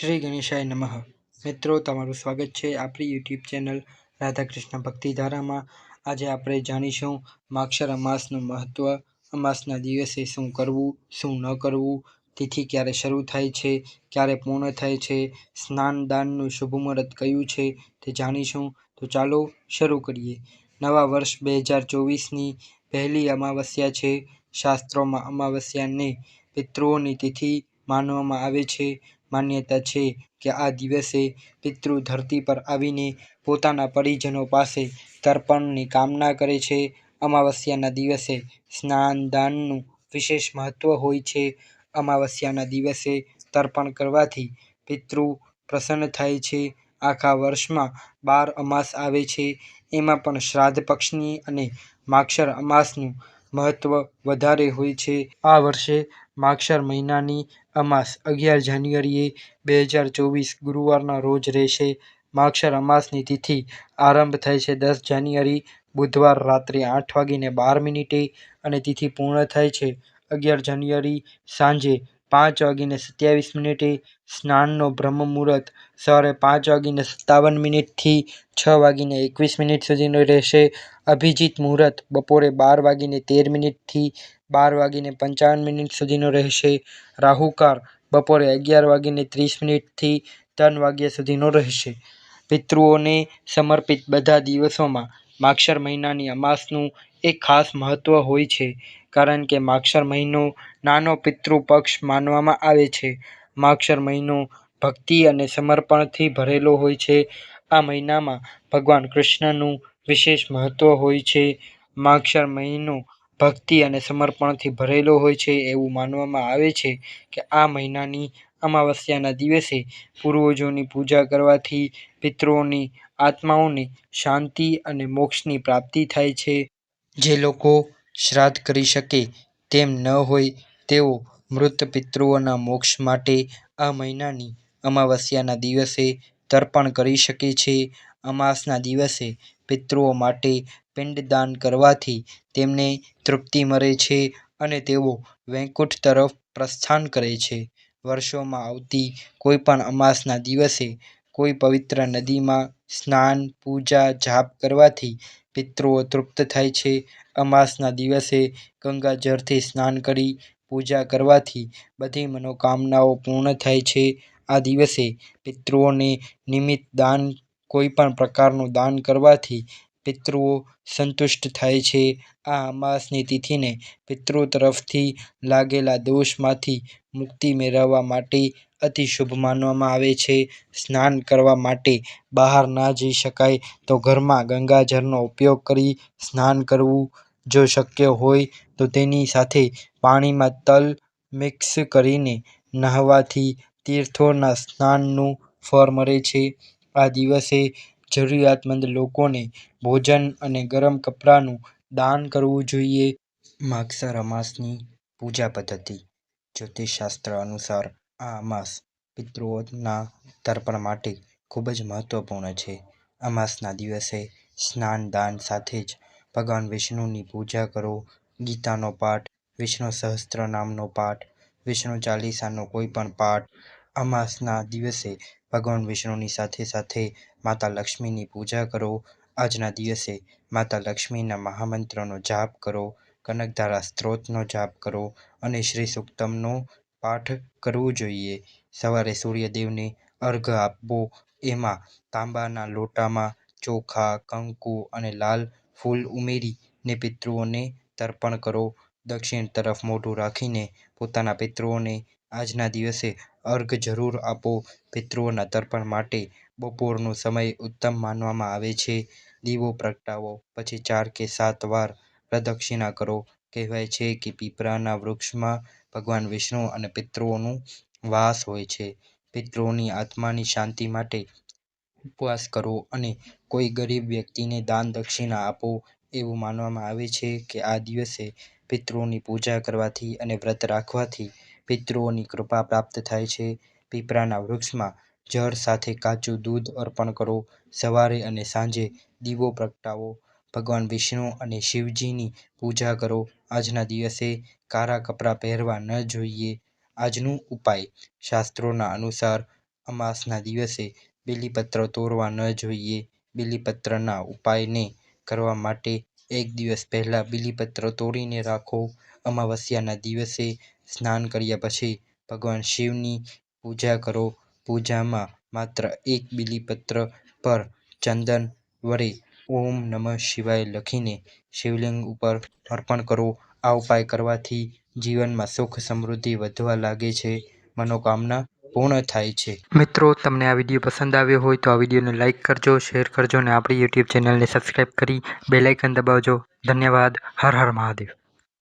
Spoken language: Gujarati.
શ્રી ગણેશાય નમઃ. મિત્રો, તમારું સ્વાગત છે આપણી યુટ્યુબ ચેનલ રાધાકૃષ્ણ ભક્તિધારામાં. આજે આપણે જાણીશું માક્ષર અમાસનું મહત્ત્વ અમાસના દિવસે શું કરવું, શું ન કરવું, તિથિ ક્યારે શરૂ થાય છે, ક્યારે પૂર્ણ થાય છે સ્નાન દાનનું શુભ મુહૂર્ત કયું છે તે જાણીશું. તો ચાલો શરૂ કરીએ. નવા વર્ષ બે હજાર ચોવીસની પહેલી અમાવસ્યા છે. શાસ્ત્રોમાં અમાવસ્યાને પિતૃઓની તિથિ માનવામાં આવે છે. માન્યતા છે કે આ દિવસે પિતૃ ધરતી પર આવીને પોતાના પરિજનો પાસે તર્પણની કામના કરે છે. અમાવસ્યાના દિવસે સ્નાન દાનનું વિશેષ મહત્વ હોય છે. અમાવસ્યાના દિવસે તર્પણ કરવાથી પિતૃ પ્રસન્ન થાય છે. આખા વર્ષમાં બાર અમાસ આવે છે. એમાં પણ શ્રાદ્ધ પક્ષની અને માક્ષર અમાસનું મહત્વ વધારે હોય છે. આ વર્ષે માગશર મહિનાની અમાસ અગિયાર જાન્યુઆરીએ બે હજાર ચોવીસ ગુરુવારના રોજ રહેશે. માગશર અમાસની તિથિ આરંભ થાય છે દસ જાન્યુઆરી બુધવાર રાત્રે આઠ વાગીને બાર મિનિટે અને તિથિ પૂર્ણ થાય છે અગિયાર જાન્યુઆરી સાંજે પાંચ વાગીને સત્યાવીસ મિનિટે. સ્નાનનો બ્રહ્મ મુહૂર્ત સવારે પાંચ વાગીને સત્તાવન મિનિટથી છ વાગીને એકવીસ મિનિટ સુધીનો રહેશે. અભિજીત મુહૂર્ત બપોરે બાર વાગીને તેર મિનિટથી બાર વાગીને પંચાવન મિનિટ સુધીનો રહેશે. રાહુકાળ બપોરે અગિયાર વાગીને ત્રીસ મિનિટથી ત્રણ વાગ્યા સુધીનો રહેશે. પિતૃઓને સમર્પિત બધા દિવસોમાં માક્ષર મહિનાની અમાસનું એક ખાસ મહત્વ હોય છે, કારણ કે માક્ષર મહિનો નાનો પિતૃ પક્ષ માનવામાં આવે છે. માક્ષર મહિનો ભક્તિ અને સમર્પણથી ભરેલો હોય છે. આ મહિનામાં ભગવાન કૃષ્ણનું વિશેષ મહત્વ હોય છે. માક્ષર મહિનો ભક્તિ અને સમર્પણથી ભરેલો હોય છે એવું માનવામાં આવે છે કે આ મહિનાની અમાવસ્યાના દિવસે પૂર્વજોની પૂજા કરવાથી પિતૃઓની આત્માઓને શાંતિ અને મોક્ષની પ્રાપ્તિ થાય છે. જે લોકો શ્રાદ્ધ કરી શકે તેમ ન હોય તેઓ મૃત પિતૃઓના મોક્ષ માટે આ મહિનાની અમાવસ્યાના દિવસે તર્પણ કરી શકે છે. અમાસના દિવસે પિતૃઓ માટે પિંડદાન કરવાથી તેમને તૃપ્તિ મળે છે અને તેઓ વૈકુંઠ તરફ પ્રસ્થાન કરે છે. વર્ષોમાં આવતી કોઈપણ અમાસના દિવસે કોઈ પવિત્ર નદીમાં સ્નાન, પૂજા, જાપ કરવાથી પિતૃઓ તૃપ્ત થાય છે. અમાસના દિવસે ગંગાજળથી સ્નાન કરી પૂજા કરવાથી બધી મનોકામનાઓ પૂર્ણ થાય છે. આ દિવસે પિતૃઓને નિમિત્ત દાન કોઈપણ પ્રકારનું દાન કરવાથી પિતૃઓ સંતુષ્ટ થાય છે. આ અમાસની તિથિને પિતૃ તરફથી લાગેલા દોષમાંથી મુક્તિ મેળવવા માટે અતિ શુભ માનવામાં આવે છે. સ્નાન કરવા માટે બહાર ના જઈ શકાય તો ઘરમાં ગંગાજળનો ઉપયોગ કરી સ્નાન કરવું જો શક્ય હોય તો તેની સાથે પાણીમાં તલ મિક્સ કરીને નહાવાથી તીર્થોના સ્નાનનું ફળ મળે છે. આ દિવસે જરૂરિયાતમંદ લોકોને ભોજન અને ગરમ કપડાનું દાન કરવું જોઈએ. માગસર અમાસની પૂજા પદ્ધતિ. જ્યોતિષશાસ્ત્ર અનુસાર આ અમાસ પિતૃઓના તર્પણ માટે ખૂબ જ મહત્વપૂર્ણ છે. અમાસના દિવસે સ્નાન દાન સાથે જ ભગવાન વિષ્ણુની પૂજા કરો. ગીતાનો પાઠ, વિષ્ણુ સહસ્ત્ર નામનો પાઠ, વિષ્ણુ ચાલીસાનો કોઈ પણ પાઠ. અમાસના દિવસે ભગવાન વિષ્ણુની સાથે સાથે માતા લક્ષ્મીની પૂજા કરો. આજના દિવસે માતા લક્ષ્મીના મહામંત્રનો જાપ કરો. કનકધારા સ્ત્રોતનો જાપ કરો અને શ્રી સુક્તમનો પાઠ કરવું જોઈએ. સવારે સૂર્યદેવને અર્ઘ આપવો. એમાં તાંબાના લોટામાં ચોખા, કંકુ અને લાલ ફૂલ ઉમેરીને પિતૃઓને તર્પણ કરો. દક્ષિણ તરફ મોઢું રાખીને પોતાના પિતૃઓને આજના દિવસે અર્ઘ જરૂર આપો. પિતૃઓના તર્પણ માટે બપોરનો સમય ઉત્તમ માનવામાં આવે છે. દીવો પ્રગટાવો. પછી ચાર કે સાત વાર પ્રદક્ષિણા કરો. કહેવાય છે કે પીપળાના વૃક્ષમાં ભગવાન વિષ્ણુ અને પિતૃઓનું વાસ હોય છે. પિતૃઓની આત્માની શાંતિ માટે ઉપવાસ કરો અને કોઈ ગરીબ વ્યક્તિને દાન દક્ષિણા આપો. એવું માનવામાં આવે છે કે આ દિવસે પિતૃઓની પૂજા કરવાથી અને વ્રત રાખવાથી પિતૃઓની કૃપા પ્રાપ્ત થાય છે. પીપળાના વૃક્ષમાં જળ સાથે કાચું દૂધ અર્પણ કરો. સવારે અને સાંજે દીવો પ્રગટાવો. ભગવાન વિષ્ણુ અને શિવજીની પૂજા કરો. આજના દિવસે કાળા કપડાં પહેરવા ન જોઈએ. આજનું ઉપાય શાસ્ત્રોના અનુસાર અમાસના દિવસે બીલીપત્ર તોડવા ન જોઈએ. બીલીપત્રના ઉપાયને કરવા માટે એક દિવસ પહેલાં બીલીપત્ર તોડીને રાખો. અમાવસ્યાના દિવસે સ્નાન કર્યા પછી ભગવાન શિવની પૂજા કરો. પૂજામાં માત્ર એક બીલીપત્ર પર ચંદન વડે ઓમ નમઃ શિવાય લખીને શિવલિંગ ઉપર અર્પણ કરો. આ ઉપાય કરવાથી જીવનમાં સુખ સમૃદ્ધિ વધવા લાગે છે. મનોકામના પૂર્ણ થાય છે. મિત્રો, તમને આ વીડિયો પસંદ આવ્યો હોય તો આ વિડીયોને લાઇક કરજો, શેર કરજો અને આપણી યુટ્યુબ ચેનલને સબસ્ક્રાઈબ કરી બેલાઇકન દબાવજો. ધન્યવાદ. હર હર મહાદેવ.